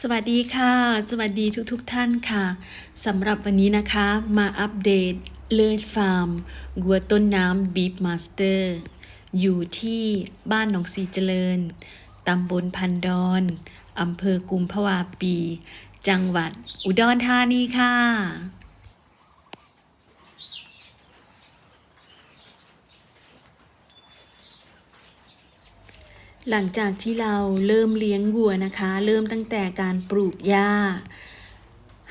สวัสดีค่ะ สวัสดีทุกๆทท่านค่ะสำหรับวันนี้นะคะมาอัปเดตเลิศฟาร์มกัวต้นน้ำบีฟมาสเตอร์ อยู่ที่บ้านหนองสีเจริญตำบลพันดอนอำเภอกุมภาวาปี จังหวัดอุดรธานีค่ะ หลังจากที่เราเริ่มเลี้ยงวัวนะคะ เริ่มตั้งแต่การปลูกหญ้า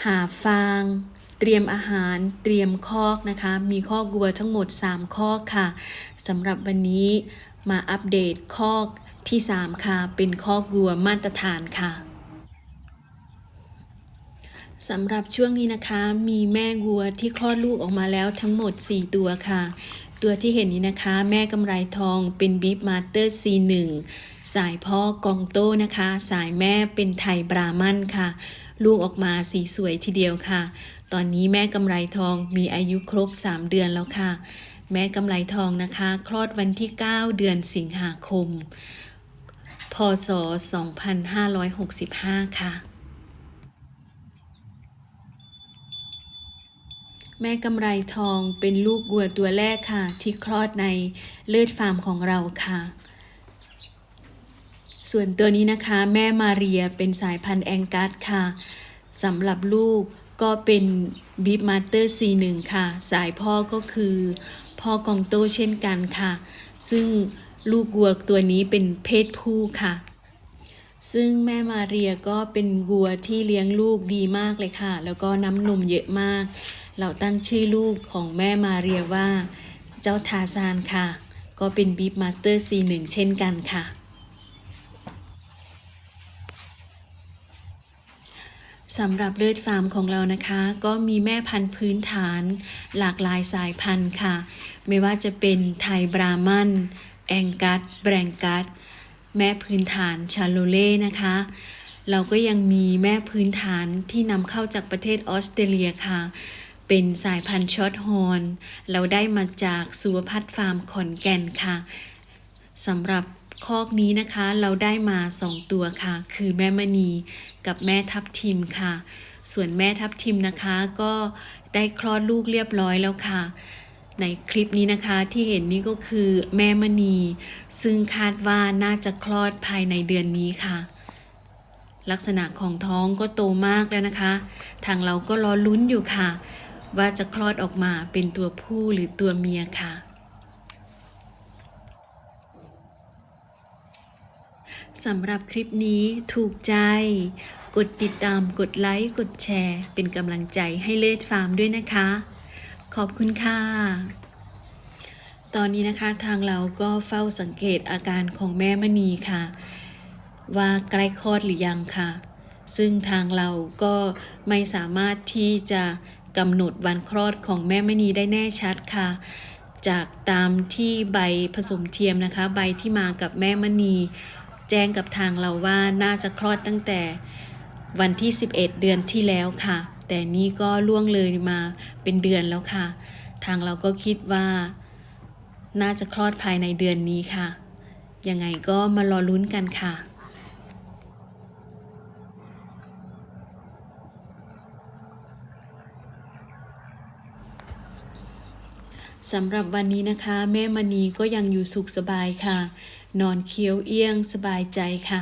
หาฟาง เตรียมอาหาร เตรียมคอกนะคะ มีคอกวัวทั้งหมด 3 คอกค่ะสำหรับวันนี้มาอัปเดตคอกที่ 3 ค่ะ เป็นคอกวัวมาตรฐานค่ะสำหรับช่วงนี้นะคะ มีแม่วัวที่คลอดลูกออกมาแล้วทั้งหมด 4 ตัวค่ะ ตัวที่เห็นนี้นะคะ แม่กำไรทองเป็นบีฟมาสเตอร์ C1 สายพ่อกองโต้นะคะ สายแม่เป็นไทยบรามันค่ะ ลูกออกมาสีสวยทีเดียวค่ะ ตอนนี้แม่กำไรทองมีอายุครบ 3 เดือนแล้วค่ะ แม่กำไรทองนะคะ คลอดวันที่ 9 เดือนสิงหาคม พศ 2565 ค่ะ แม่กำไรทองเป็นลูกวัวตัวแรกค่ะ ที่คลอดในเลือดฟาร์มของเราค่ะ ส่วนตัวนี้นะคะ แม่มาเรียเป็นสายพันธุ์แองกัสค่ะสำหรับลูกก็เป็นบีฟมาสเตอร์ C1 ค่ะ สายพ่อก็คือพ่อกองโตเช่นกันค่ะ ซึ่งลูกวัวตัวนี้เป็นเพศผู้ค่ะ ซึ่งแม่มาเรียก็เป็นวัวที่เลี้ยงลูกดีมากเลยค่ะ แล้วก็น้ำนมเยอะมาก เราตั้งชื่อลูกของแม่มาเรียว่า เจ้าทาซานค่ะ ก็เป็นบีฟมาสเตอร์ C1 เช่นกันค่ะ สำหรับเลือดฟาร์มของเรานะคะ ก็มีแม่พันธุ์พื้นฐาน หลากหลายสายพันธุ์ค่ะ ไม่ว่าจะเป็นไทยบรามันแองกัสแบรงกัสแม่พื้นฐานชาโลเล่นะคะ เราก็ยังมีแม่พื้นฐานที่นำเข้าจากประเทศออสเตรเลียค่ะ เป็นสายพันธุ์ช็อตฮอร์นเราได้มาจากสุวพัฒน์ฟาร์มขอนแก่นค่ะสำหรับคอกนี้นะคะเราได้มา2ตัวค่ะ คือแม่มณีกับแม่ทับทิมค่ะ ส่วนแม่ทับทิมนะคะก็ได้คลอดลูกเรียบร้อยแล้วค่ะ ในคลิปนี้นะคะที่เห็นนี่ก็คือแม่มณี ซึ่งคาดว่าน่าจะคลอดภายในเดือนนี้ค่ะ ลักษณะของท้องก็โตมากแล้วนะคะ ทางเราก็รอลุ้นอยู่ค่ะ ว่าจะคลอดออกมาเป็นตัวผู้หรือตัวเมียค่ะ สำหรับคลิปนี้ถูกใจ กดติดตามกดไลค์กดแชร์ เป็นกำลังใจให้เลิศฟาร์มด้วยนะคะ ขอบคุณค่ะ ตอนนี้นะคะทางเราก็เฝ้าสังเกตอาการของแม่มณีค่ะ ว่าใกล้คลอดหรือยังค่ะ ซึ่งทางเราก็ไม่สามารถที่จะ กำหนดวันคลอดของแม่มณีได้แน่ชัดค่ะ จากตามที่ใบผสมเทียมนะคะ ใบที่มากับแม่มณี แจ้งกับทางเราว่าน่าจะคลอดตั้งแต่วันที่ 11 เดือนที่แล้วค่ะ แต่นี่ก็ล่วงเลยมาเป็นเดือนแล้วค่ะ ทางเราก็คิดว่า น่าจะคลอดภายในเดือนนี้ค่ะ ยังไงก็มารอลุ้นกันค่ะ สำหรับวันนี้นะคะ แม่มณีก็ยังอยู่สุขสบายค่ะ นอนเคี้ยวเอี้ยงสบายใจค่ะ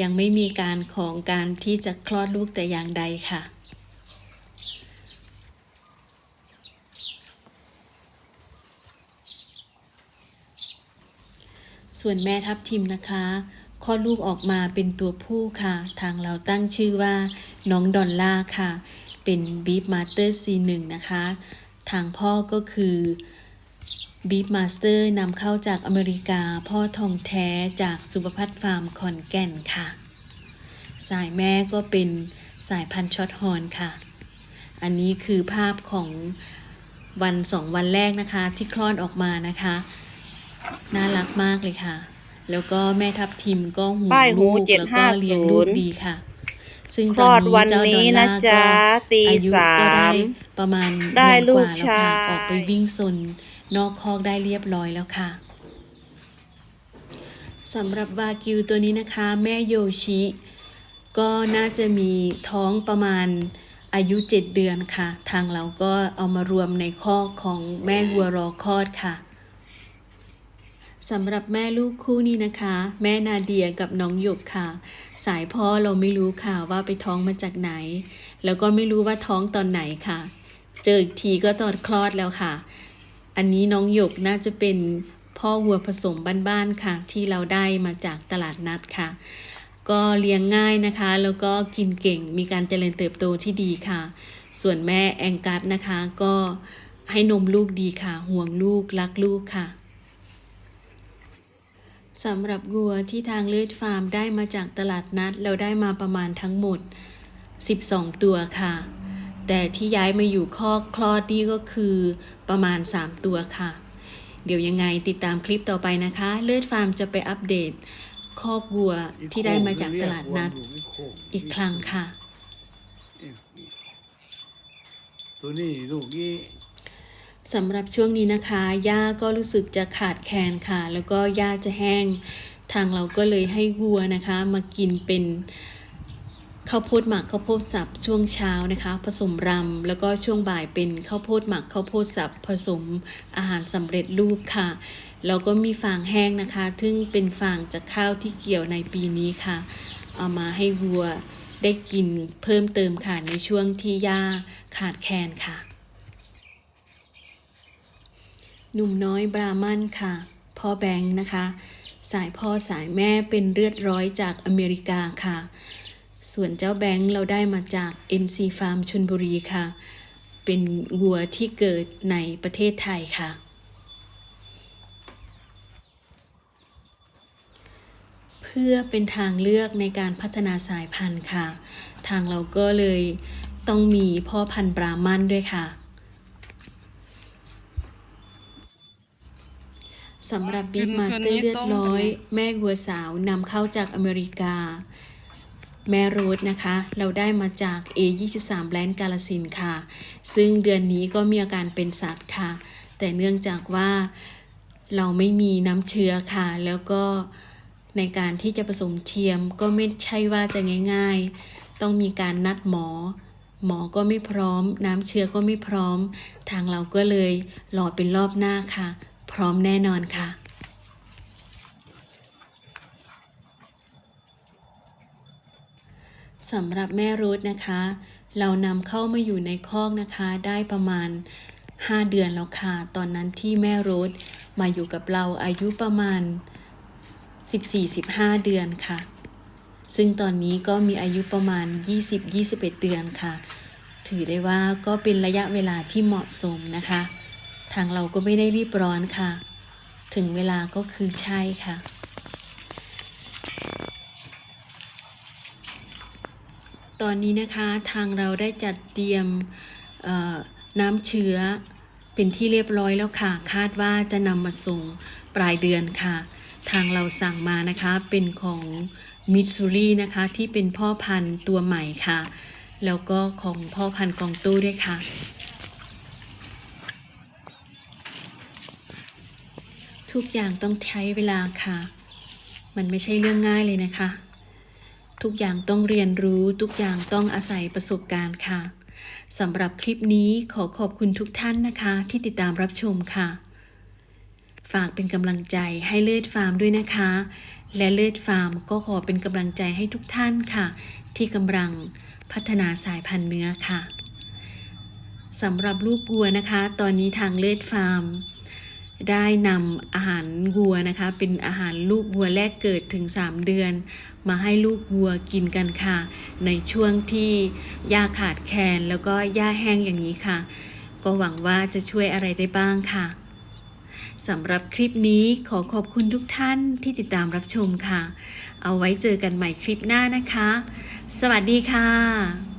ยังไม่มีการของการที่จะคลอดลูกแต่อย่างใดค่ะส่วนแม่ทับทิมนะคะคลอดลูกออกมาเป็นตัวผู้ค่ะ ทางเราตั้งชื่อว่าน้องดอลล่าค่ะ เป็นบีฟมาสเตอร์ C1 นะคะ ทางพ่อก็คือบีฟมาสเตอร์นำเข้าจากอเมริกาพ่อทองแท้จากสุภพัฒน์ฟาร์มขอนแก่นค่ะ สายแม่ก็เป็นสายพันธุ์ช็อตฮอร์นค่ะ อันนี้คือภาพของวันสองวันแรกนะคะที่คลอดออกมานะคะ น่ารักมากเลยค่ะ แล้วก็แม่ทับทิมก็หูป้ายหูลูกแล้วก็เลี้ยงลูก750ดีค่ะ ซึ่งคตลออนดวันนี้เจ้าดอนี้ลนะลาร์จ๊ะก็ตีอายุก็ได้สามประมาณได้เดือนลูกกว่าแล้วค่ะชายออกไปวิ่งซนนอกคอกได้เรียบร้อยแล้วค่ะสำหรับวากิวตัวนี้นะคะ แม่โยชิ ก็น่าจะมีท้องประมาณอายุ 7 เดือนค่ะ ทางเราก็เอามารวมในคอกของแม่วัวรอคลอดค่ะ สำหรับแม่ลูกคู่นี้นะคะ แม่นาเดียกับน้องหยกค่ะ สายพ่อเราไม่รู้ค่ะว่าไปท้องมาจากไหน แล้วก็ไม่รู้ว่าท้องตอนไหนค่ะ เจออีกทีก็ตอนคลอดแล้วค่ะ อันนี้น้องหยกน่าจะเป็นพ่อวัวผสมบ้านๆค่ะ ที่เราได้มาจากตลาดนัดค่ะ ก็เลี้ยงง่ายนะคะ แล้วก็กินเก่งมีการเจริญเติบโตที่ดีค่ะ ส่วนแม่แองกัสนะคะก็ให้นมลูกดีค่ะ ห่วงลูกรักลูกค่ะ สำหรับวัวที่ทางเลือดฟาร์มได้มาจากตลาดนัด เราได้มาประมาณทั้งหมด 12 ตัวค่ะ แต่ที่ย้ายมาอยู่คอกคลอดนี่ก็คือประมาณ 3 ตัวค่ะ เดี๋ยวยังไงติดตามคลิปต่อไปนะคะ เลือดฟาร์มจะไปอัปเดตคอกวัวที่ได้มาจากตลาดนัดอีกครั้งค่ะ ตัวนี้ลูกนี้ สำหรับช่วงนี้นะคะหญ้าก็รู้สึกจะขาดแคลนค่ะ แล้วก็หญ้าจะแห้ง ทางเราก็เลยให้วัวนะคะ มากินเป็นข้าวโพดหมักข้าวโพดสับช่วงเช้านะคะ ผสมรำแล้วก็ช่วงบ่ายเป็นข้าวโพดหมักข้าวโพดสับผสมอาหารสำเร็จรูปค่ะแล้วก็มีฟางแห้งนะคะ ซึ่งเป็นฟางจากข้าวที่เกี่ยวในปีนี้ค่ะ เอามาให้วัวได้กินเพิ่มเติมค่ะในช่วงที่หญ้าขาดแคลนค่ะ หนุ่มน้อยบราหมันค่ะ พ่อแบงค์นะคะ สายพ่อสายแม่เป็นเลือดร้อยจากอเมริกาค่ะ ส่วนเจ้าแบงค์เราได้มาจาก NC Farm ชนบุรีค่ะ เป็นวัวที่เกิดในประเทศไทยค่ะ เพื่อเป็นทางเลือกในการพัฒนาสายพันธุ์ค่ะ ทางเราก็เลยต้องมีพ่อพันธุ์บราหมันด้วยค่ะ สำหรับบิ๊กมาเตอร์เลือดร้อย แม่วัวสาวนำเข้าจากอเมริกา แม่โรสนะคะ เราได้มาจาก A23 แบรนด์กาลสินธุ์ค่ะ ซึ่งเดือนนี้ก็มีอาการเป็นสัตว์ค่ะ แต่เนื่องจากว่าเราไม่มีน้ำเชื้อค่ะ แล้วก็ในการที่จะผสมเทียมก็ไม่ใช่ว่าจะง่าย ๆ ต้องมีการนัดหมอ หมอก็ไม่พร้อม น้ำเชื้อก็ไม่พร้อม ทางเราก็เลยรอเป็นรอบหน้าค่ะ พร้อมแน่นอนค่ะ สำหรับแม่รูทนะคะ เรานำเข้ามาอยู่ในคอกนะคะ ได้ประมาณ 5 เดือนแล้วค่ะ ตอนนั้นที่แม่รูทมาอยู่กับเราอายุประมาณ 14-15 เดือนค่ะ ซึ่งตอนนี้ก็มีอายุประมาณ 20-21 เดือนค่ะ ถือได้ว่าก็เป็นระยะเวลาที่เหมาะสมนะคะ ทางเราก็ไม่ได้รีบร้อนค่ะ ถึงเวลาก็คือใช่ค่ะ ตอนนี้นะคะทางเราได้จัดเตรียมน้ำเชื้อเป็นที่เรียบร้อยแล้วค่ะ คาดว่าจะนำมาส่งปลายเดือนค่ะ ทางเราสั่งมานะคะเป็นของมิ t ซูรีนะคะที่เป็นพ่อพันธุ์ตัวใหม่ค่ะ แล้วก็ของพ่อพันธุ์กองตู้ด้วยค่ะ ทุกอย่างต้องใช้เวลาค่ะ มันไม่ใช่เรื่องง่ายเลยนะคะ ทุกอย่างต้องเรียนรู้ทุกอย่างต้องอาศัยประสบการณ์ค่ะสำหรับคลิปนี้ขอขอบคุณทุกท่านนะคะ ที่ติดตามรับชมค่ะ ฝากเป็นกำลังใจให้เลือดฟาร์มด้วยนะคะ และเลือดฟาร์มก็ขอเป็นกำลังใจให้ทุกท่านค่ะ ที่กำลังพัฒนาสายพันธุ์เนื้อค่ะสำหรับลูกวัวนะคะ ตอนนี้ทางเลือดฟาร์ม ได้นำอาหารวัวนะคะ เป็นอาหารลูกวัวแรกเกิดถึง 3 เดือน มาให้ลูกวัวกินกันค่ะ ในช่วงที่หญ้าขาดแคลนแล้วก็หญ้าแห้งอย่างนี้ค่ะ ก็หวังว่าจะช่วยอะไรได้บ้างค่ะสำหรับคลิปนี้ขอขอบคุณทุกท่านที่ติดตามรับชมค่ะ เอาไว้เจอกันใหม่คลิปหน้านะคะ สวัสดีค่ะ